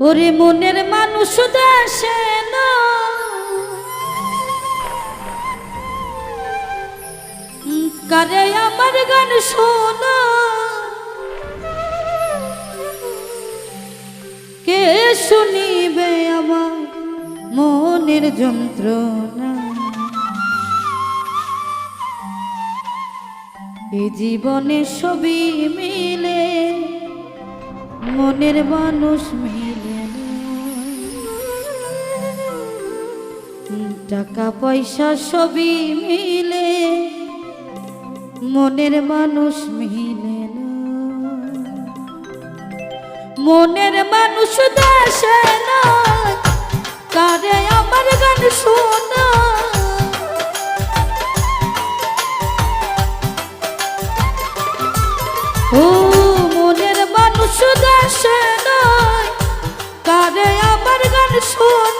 ওরে মনের মানুষ দেশে কারে আমার গান শোনা? কে শুনিবে আমার মনের যন্ত্রণা? এ জীবনে সবই মিলে মনের মানুষ মিলে টাকা পয়সা সবই মিলে, মনের মানুষ মিলে মনের মানুষ দেশে কারে আমার গান শোনা। ও, মনের মানুষ দেশে কারে আমার গান শোনায় কে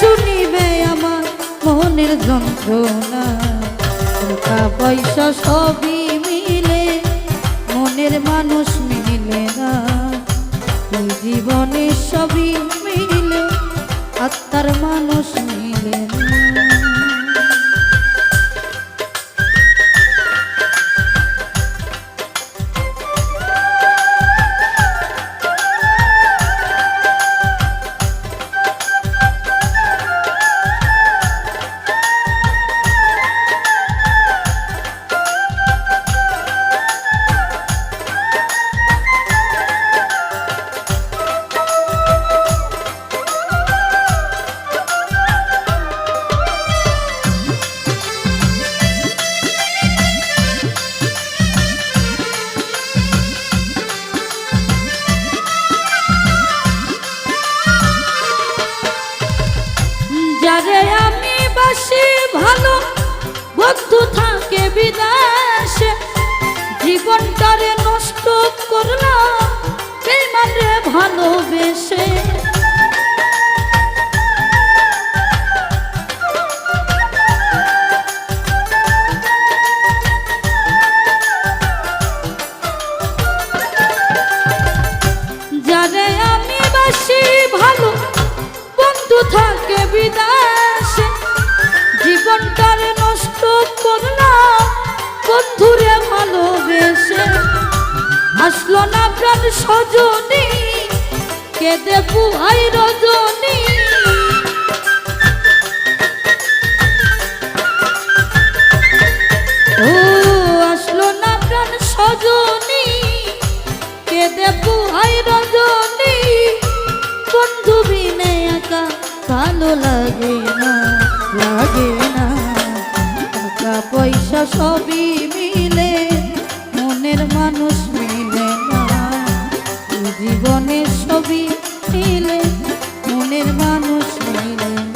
শুনিবে আমার মনের যন্ত্রণা। টাকা পয়সা সবই মিলে, মনের মানুষ মিলে না। জীবনে সবই মিলে, আত্মার মানুষ মিলে না। বিদেশে জীবনটারে নষ্ট করলাম বেমানে ভালোবেসে। আসলো না প্রাণ সজনী, কেঁদে বুহাই রজনী। ও, আসলো না প্রাণ সজনী, কেঁদে বুহাই রজনী। বন্ধু বিনে একা ভালো লাগে না লাগে না। টাকা পয়সা সবই মিলে, মনের মানুষ এই ছবি মিলে মনের মানুষ মিলে।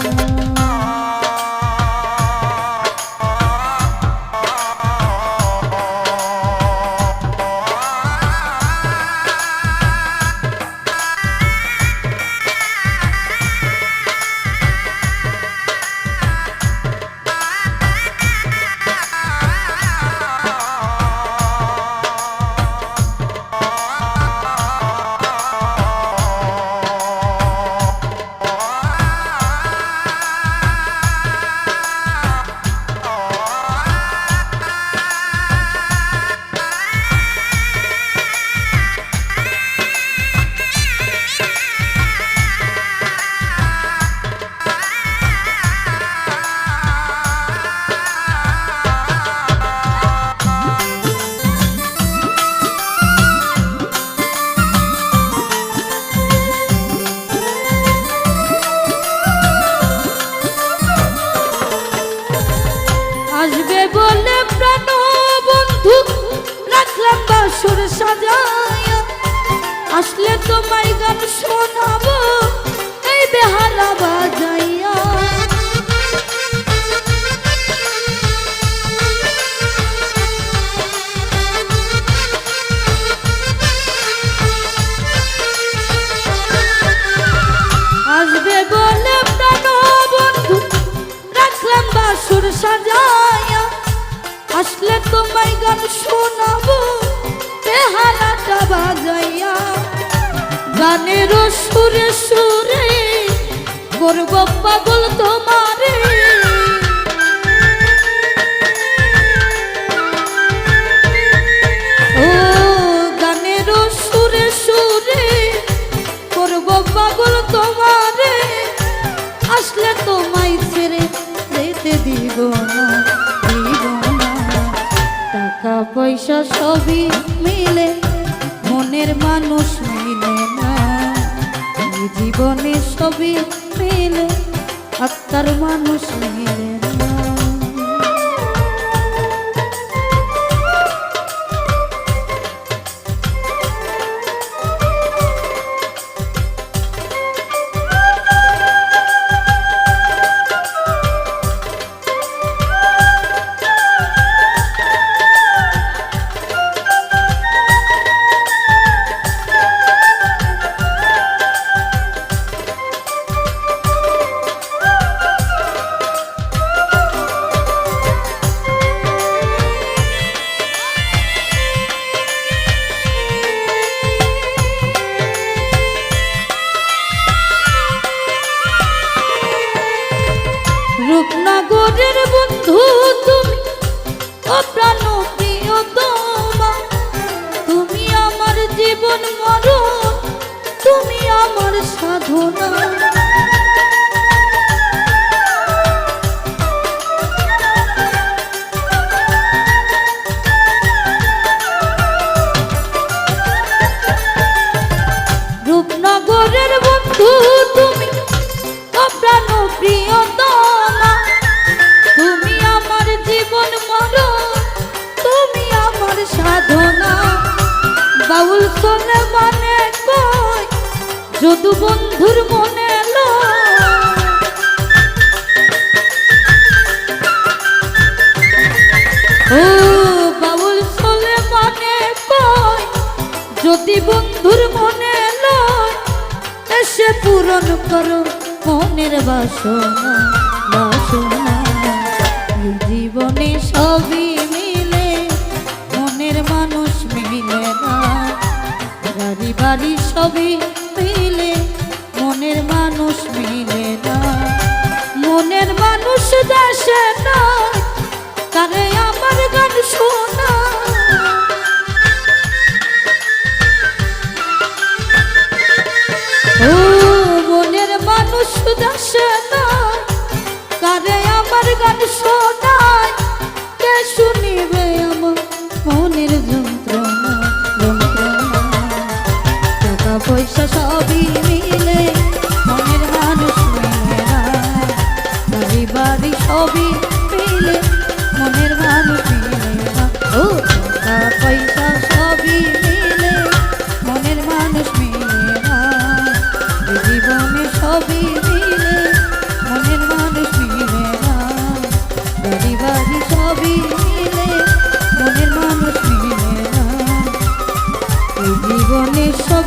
সাজায়া আসলে তোমায় গান শোনাবো, এই বেহালা বাজাইয়া। আসবে বলে প্রাণ বন্ধু, রাখলাম বাসুর সাজায়া আসলে তোমায় গান শোনাবো হারাটা বাজাইয়া গানের সুরে সুরে করব পাগল তোমারে। পয়সা সবই মিলে মনের মানুষ মিলে না। জীবনে সবই মিলে আত্মার মানুষ মিলে না। আমার সাধনা। রূপনগরের বন্ধু যদু বন্ধুর মনে এলো। ও, বাউল চলে মনে কয়, যদি বন্ধুর মনে লয় এসে পূরণ করো মনের বাসনা বাসনা। জীবনে সব বাড়ি সবই মিলে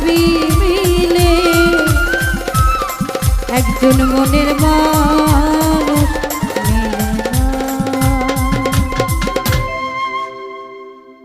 সবই মিলে একজন মনের মা।